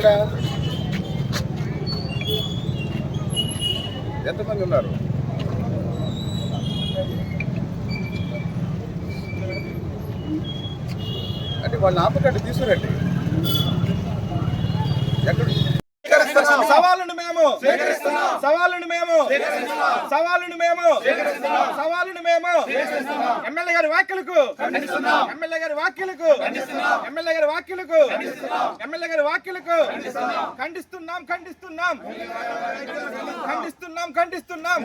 ఇక్కడ ఎంతమంది ఉన్నారు? అంటే వాళ్ళని ఆపకండి తీసుకురండి. ఎక్కడ సవాల్ మేము. సవాలును మేము. సవాలును మేము. సవాలును మేము. ఎమ్మెల్యే గారి వ్యాఖ్యలకు ఎమ్మెల్యే గారి వ్యాఖ్యలకు ఎమ్మెల్యే గారి వ్యాఖ్యలకు ఎమ్మెల్యే గారి వ్యాఖ్యలకు ఖండిస్తున్నాం. ఖండిస్తున్నాం ఖండిస్తున్నాం. ఖండిస్తున్నాం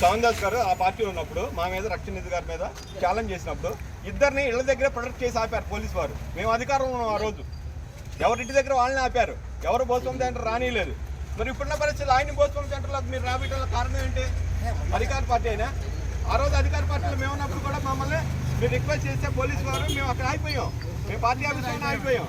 పవన్ దాస్ గారు ఆ పార్టీలో ఉన్నప్పుడు మా మీద రక్షణ నిధి గారి మీద ఛాలెంజ్ చేసినప్పుడు ఇద్దరిని ఇళ్ళ దగ్గర ప్రొటెక్ట్ చేసి ఆపారు పోలీస్ వారు. మేము అధికారంలో ఉన్నాం ఆ రోజు. ఎవరింటి దగ్గర వాళ్ళని ఆపారు. ఎవరు భోజనం సెంటర్ రానిలేదు మరి ఇప్పుడున్న పరిస్థితులు ఆయన భోజనం సెంటర్లో మీరు రాబట్టడం కారణం ఏంటి? అధికార పార్టీ అయినా? ఆ రోజు అధికార పార్టీలో మేము ఉన్నప్పుడు కూడా మమ్మల్ని మీరు రిక్వెస్ట్ చేస్తే పోలీస్ వారు మేము అక్కడ ఆగిపోయాం. మేము పార్టీ ఆఫీస్లోనే ఆగిపోయాం.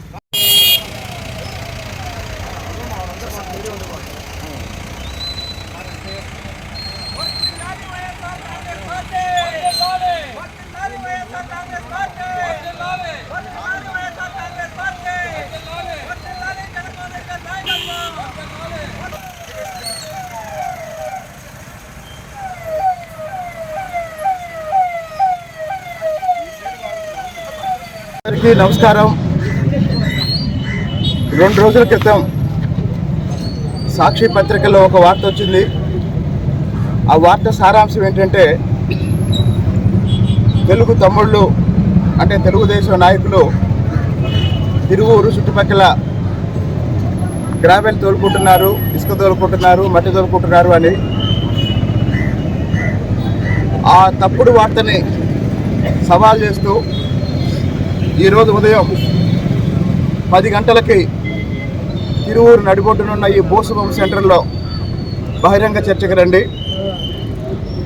అందరికీ నమస్కారం. రెండు రోజుల క్రితం సాక్షి పత్రికలో ఒక వార్త వచ్చింది. ఆ వార్త సారాంశం ఏంటంటే తెలుగు తమ్ముళ్ళు అంటే తెలుగుదేశం నాయకులు తిరువూరు చుట్టుపక్కల గ్రావెల్ తోలుకుంటున్నారు ఇసుక తోలుకుంటున్నారు మట్టి తోలుకుంటున్నారు అని. ఆ తప్పుడు వార్తని సవాల్ చేస్తూ ఈరోజు ఉదయం పది గంటలకి తిరువూరు నడిబొడ్డునున్న ఈ బోసుబొమ్మ సెంటర్లో బహిరంగ చర్చకు రండి.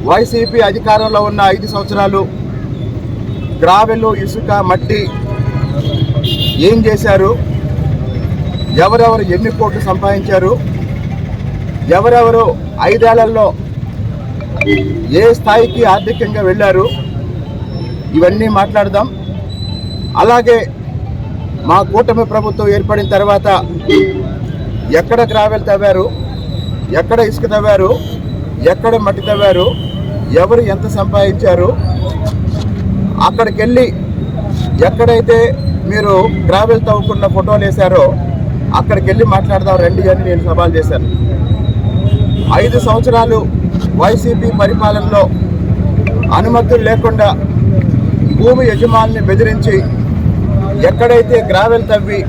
వైసీపీ అధికారంలో ఉన్న ఐదు సంవత్సరాలు గ్రావెలు ఇసుక మట్టి ఏం చేశారు? ఎవరెవరు ఎన్ని కోట్లు సంపాదించారు? ఎవరెవరు ఐదేళ్ళలో ఏ స్థాయికి ఆర్థికంగా వెళ్ళారు? ఇవన్నీ మాట్లాడదాం. అలాగే మా కూటమి ప్రభుత్వం ఏర్పడిన తర్వాత ఎక్కడ గ్రావెల్ తవ్వారు ఎక్కడ ఇసుక తవ్వారు ఎక్కడ మట్టి తవ్వారు ఎవరు ఎంత సంపాదించారు అక్కడికి వెళ్ళి ఎక్కడైతే మీరు గ్రావెల్ తవ్వుకున్న ఫోటోలు వేశారో అక్కడికి వెళ్ళి మాట్లాడదాం రండి అని నేను సవాల్ చేశాను. ఐదు సంవత్సరాలు వైసీపీ పరిపాలనలో అనుమతులు లేకుండా భూమి యజమానిని బెదిరించి ఎక్కడైతే గ్రావెల్ తవ్వి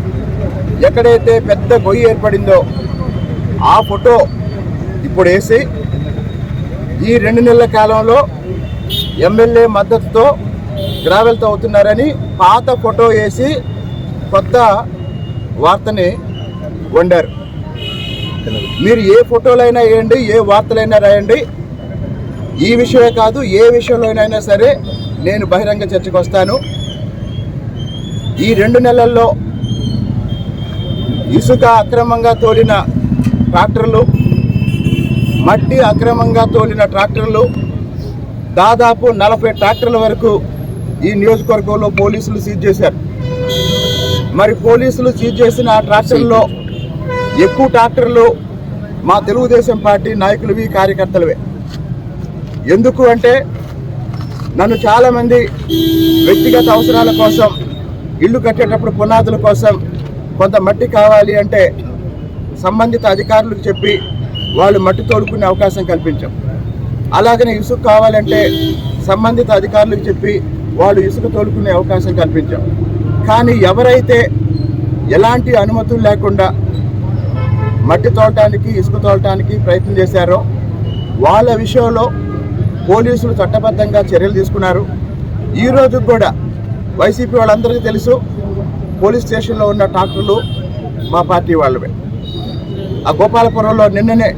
ఎక్కడైతే పెద్ద గొయ్యి ఏర్పడిందో ఆ ఫోటో ఇప్పుడు వేసి ఈ రెండు నెలల కాలంలో ఎమ్మెల్యే మద్దతుతో గ్రావెల్ తవ్వుతున్నారని పాత ఫోటో వేసి కొత్త వార్తని వండారు. మీరు ఏ ఫోటోలైనా వేయండి ఏ వార్తలైనా రాయండి. ఈ విషయమే కాదు ఏ విషయంలోనైనా సరే నేను బహిరంగ చర్చకు వస్తాను. ఈ రెండు నెలల్లో ఇసుక అక్రమంగా తోలిన ట్రాక్టర్లు మట్టి అక్రమంగా తోలిన ట్రాక్టర్లు దాదాపు నలభై ట్రాక్టర్ల వరకు ఈ నియోజకవర్గంలో పోలీసులు సీజ్ చేశారు. మరి పోలీసులు సీజ్ చేసిన ఆ ట్రాక్టర్లో ఎక్కువ ట్రాక్టర్లు మా తెలుగుదేశం పార్టీ నాయకులవి కార్యకర్తలవే. ఎందుకు అంటే నన్ను చాలామంది వ్యక్తిగత అవసరాల కోసం ఇల్లు కట్టేటప్పుడు పునాదుల కోసం కొంత మట్టి కావాలి అంటే సంబంధిత అధికారులకు చెప్పి వాళ్ళు మట్టి తోడుకునే అవకాశం కల్పించాం. అలాగనే ఇసుక కావాలంటే సంబంధిత అధికారులకు చెప్పి వాళ్ళు ఇసుక తోడుకునే అవకాశం కల్పించాం. కానీ ఎవరైతే ఎలాంటి అనుమతులు లేకుండా మట్టి తోడటానికి ఇసుక తోలటానికి ప్రయత్నం చేశారో వాళ్ళ విషయంలో పోలీసులు చట్టబద్ధంగా చర్యలు తీసుకున్నారు. ఈరోజు కూడా వైసీపీ వాళ్ళందరికీ తెలుసు పోలీస్ స్టేషన్లో ఉన్న ట్రాక్టర్లు మా పార్టీ వాళ్ళవే. ఆ గోపాలపురంలో నిన్ననే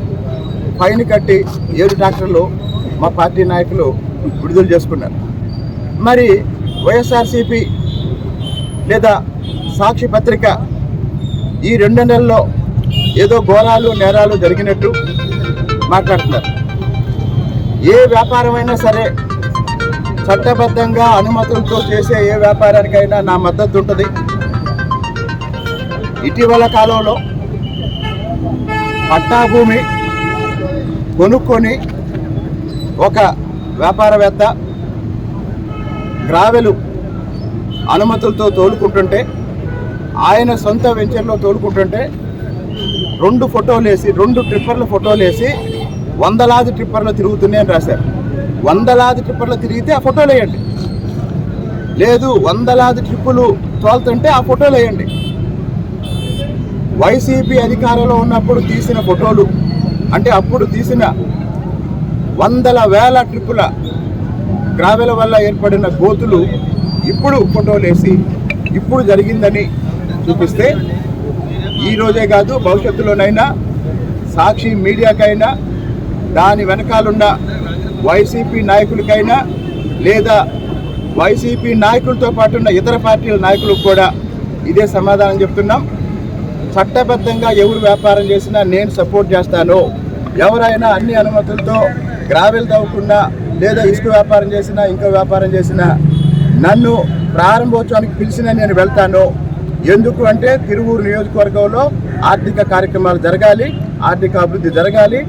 ఫైన్ కట్టి ఏడు ట్రాక్టర్లు మా పార్టీ నాయకులు విడుదల చేసుకున్నారు. మరి వైఎస్ఆర్సీపీ లేదా సాక్షి పత్రిక ఈ రెండు నెలల్లో ఏదో ఘోరాలు నేరాలు జరిగినట్టు మాట్లాడుతున్నారు. ఏ వ్యాపారమైనా సరే చట్టబద్ధంగా అనుమతులతో చేసే ఏ వ్యాపారానికైనా నా మద్దతు ఉంటుంది. ఇటీవల కాలంలో పట్టా భూమి కొనుక్కొని ఒక వ్యాపారవేత్త గ్రావెలు అనుమతులతో తోలుకుంటుంటే ఆయన సొంత వెంచర్లో తోలుకుంటుంటే రెండు ఫోటోలు వేసి రెండు ట్రిప్పర్ల ఫోటోలు వేసి వందలాది ట్రిప్పర్లు తిరుగుతున్నాయని రాశారు. వందలాది ట్రిప్పులు తిరిగితే ఆ ఫోటోలు వేయండి. లేదు వందలాది ట్రిప్పులు తోలుతుంటే ఆ ఫోటోలు వేయండి. వైసీపీ అధికారంలో ఉన్నప్పుడు తీసిన ఫోటోలు అంటే అప్పుడు తీసిన వందల వేల ట్రిప్పుల గ్రావెల వల్ల ఏర్పడిన గోతులు ఇప్పుడు ఫోటోలు వేసి ఇప్పుడు జరిగిందని చూపిస్తే ఈరోజే కాదు భవిష్యత్తులోనైనా సాక్షి మీడియాకైనా దాని వెనకాలన్న వైసీపీ నాయకులకైనా లేదా వైసీపీ నాయకులతో పాటు ఉన్న ఇతర పార్టీల నాయకులకు కూడా ఇదే సమాధానం చెప్తున్నాం. చట్టబద్ధంగా ఎవరు వ్యాపారం చేసినా నేను సపోర్ట్ చేస్తాను. ఎవరైనా అన్ని అనుమతులతో గ్రావెల్ తవ్వకుండా లేదా ఇసుక వ్యాపారం చేసినా ఇంకో వ్యాపారం చేసినా నన్ను ప్రారంభోత్సవానికి పిలిచినా నేను వెళ్తాను. ఎందుకు అంటే తిరువూరు నియోజకవర్గంలో ఆర్థిక కార్యక్రమాలు జరగాలి ఆర్థిక అభివృద్ధి జరగాలి.